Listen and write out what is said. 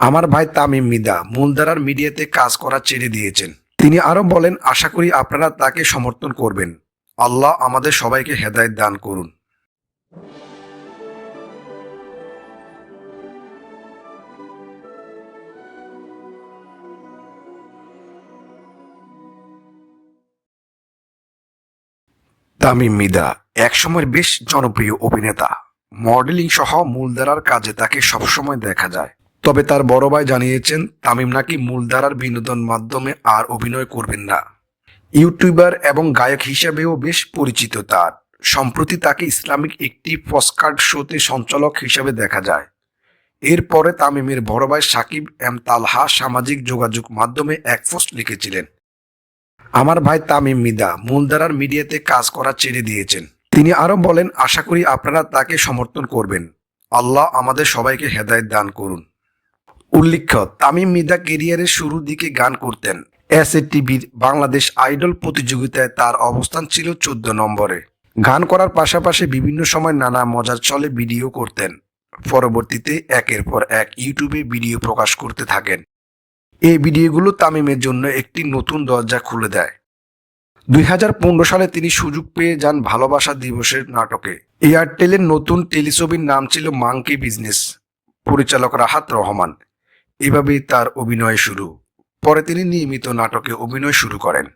আমার ভাই তামিম মিদা মূলধারার মিডিয়াতে কাজ করা ছেড়ে দিয়েছেন। তিনি আরও বলেন, আশা করি আপনারা তাকে সমর্থন করবেন। আল্লাহ আমাদের সবাইকে হেদায়েত দান করুন। তামিম মিদা একসময় বেশ জনপ্রিয় অভিনেতা। মডেলিং সহ মূলধারার কাজে তাকে সবসময় দেখা যায়। তবে তার বড় ভাই জানিয়েছেন, তামিম নাকি মূলধারার বিনোদন মাধ্যমে আর অভিনয় করবেন না। ইউটিউবার এবং গায়ক হিসেবেও বেশ পরিচিত তার। সম্প্রতি তাকে ইসলামিক একটি পস্কার্ড শোতে সঞ্চালক হিসেবে দেখা যায়। এরপরে তামিমের বড় ভাই সাকিব এম তালহা সামাজিক যোগাযোগ মাধ্যমে এক পোস্ট লিখেছিলেন, আমার ভাই তামিম মিদা মূলধারার মিডিয়াতে কাজ করা ছেড়ে দিয়েছেন। তিনি আরও বলেন, আশা করি আপনারা তাকে সমর্থন করবেন। আল্লাহ আমাদের সবাইকে হেদায়েত দান করুন। উল্লেখ্য তামিম মিদা কেরিয়ারের শুরুর দিকে গান করতেন। এস এ টিভির বাংলাদেশ আইডল প্রতিযোগিতায় তার অবস্থান ছিল চোদ্দ নম্বরে। গান করার পাশাপাশি বিভিন্ন সময় নানা মজার চলে ভিডিও করতেন। পরবর্তীতে একের পর এক ইউটিউবে ভিডিও প্রকাশ করতে থাকেন। এই ভিডিওগুলো তামিমের জন্য একটি নতুন দরজা খুলে দেয়। দুই হাজার পনেরো সালে তিনি সুযোগ পেয়ে যান ভালোবাসা দিবসের নাটকে। এয়ারটেলের নতুন টেলিছবির নাম ছিল মাংকি বিজনেস। পরিচালক রাহাত রহমান। এভাবেই তার অভিনয় শুরু। পরে তিনি নিয়মিত নাটকে অভিনয় শুরু করেন।